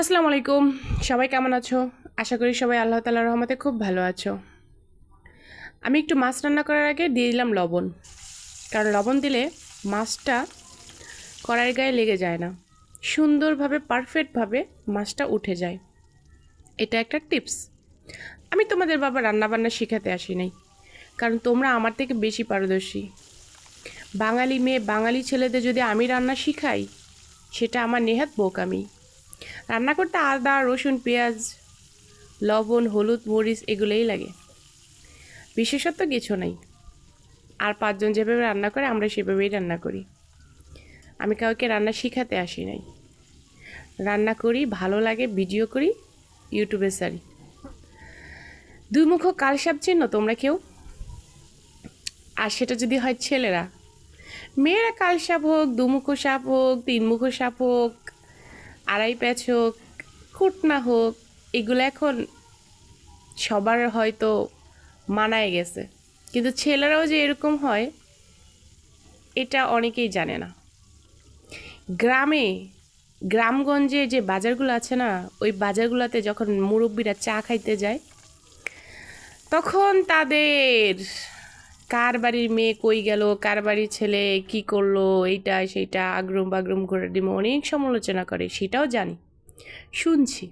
আসসালামু আলাইকুম। সবাই কেমন আছো? আশা করি সবাই আল্লাহ তালার রহমতে খুব ভালো আছো। আমি একটু মাছ রান্না করার আগে দিয়ে দিলাম লবণ। কারণ লবণ দিলে মাছটা কড়াইয়ের গায়ে লেগে যায় না। সুন্দরভাবে, পারফেক্টভাবে মাছটা উঠে যায়। এটা একটা টিপস। আমি তোমাদের বাবা রান্নাবান্না শেখাতে আসি নাই। কারণ তোমরা আমার থেকে বেশি পারদর্শী। বাঙালি মেয়ে, বাঙালি ছেলেদের যদি আমি রান্না শিখাই, সেটা আমার নেহাত বোকামি। রান্না করতে আদা, রসুন, পেঁয়াজ, লবণ, হলুদ, মরিচ এগুলোই লাগে। বিশেষত্ব কিছু নেই। আর পাঁচজন যেভাবে রান্না করে, আমরা সেভাবেই রান্না করি। আমি কাউকে রান্না শিখাতে আসি নাই। রান্না করি, ভালো লাগে, ভিডিও করি, ইউটিউবে সারি। দুই মুখ কালসাপ চিহ্ন, তোমরা কেউ? আর সেটা যদি হয় ছেলেরা? মেয়েরা কালসাপ হোক, দুমুখো সাপ হোক, তিনমুখো সাপ হোক আড়াই প্যাচ হোক, খুটনা হোক, এগুলো এখন সবার হয়তো মানায় গেছে। কিন্তু ছেলেরাও যে এরকম হয়, এটা অনেকেই জানে না। গ্রামে, গ্রামগঞ্জে যে বাজারগুলো আছে না, ওই বাজারগুলোতে যখন মুরব্বীরা চা খাইতে যায়, তখন তাদের কার বাড়ির মেয়ে কই গেল? কার বাড়ির ছেলে কি করল? এইটা, সেইটা, আগ্রম বাগ্রম করে ডিমে, অনেক সমালোচনা করে, সেটাও জানি। শুনছি।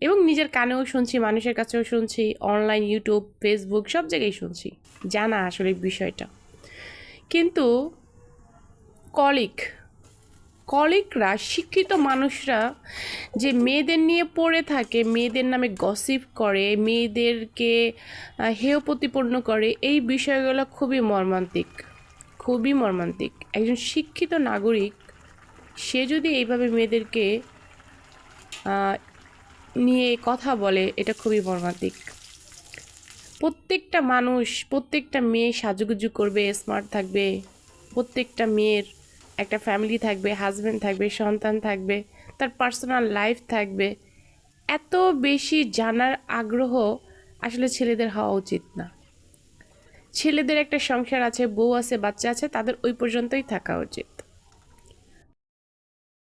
এবং নিজের কানেও শুনছি, মানুষের কাছেও শুনছি অনলাইন ইউটিউব ফেসবুক সব জায়গায় শুনছি। জানা আসলে বিষয়টা। কিন্তু কলিক কলিকরা, শিক্ষিত মানুষরা যে মেয়েদের নিয়ে পড়ে থাকে, মেয়েদের নামে গসিপ করে, মেয়েদেরকে হেয় প্রতিপন্ন করে, এই বিষয়গুলো খুবই মর্মান্তিক খুবই মর্মান্তিক। একজন শিক্ষিত নাগরিক, সে যদি এইভাবে মেয়েদেরকে নিয়ে কথা বলে, এটা খুবই মর্মান্তিক। প্রত্যেকটা মানুষ, প্রত্যেকটা মেয়ে সাজুগুজু করবে স্মার্ট থাকবে, প্রত্যেকটা মেয়ের একটা ফ্যামিলি থাকবে হাজব্যান্ড থাকবে, সন্তান থাকবে, তার পার্সোনাল লাইফ থাকবে, এত বেশি জানার আগ্রহ আসলে ছেলেদের হওয়া উচিত না। ছেলেদের একটা সংসার আছে, বউ আছে, বাচ্চা আছে, তাদের ওই পর্যন্তই থাকা উচিত।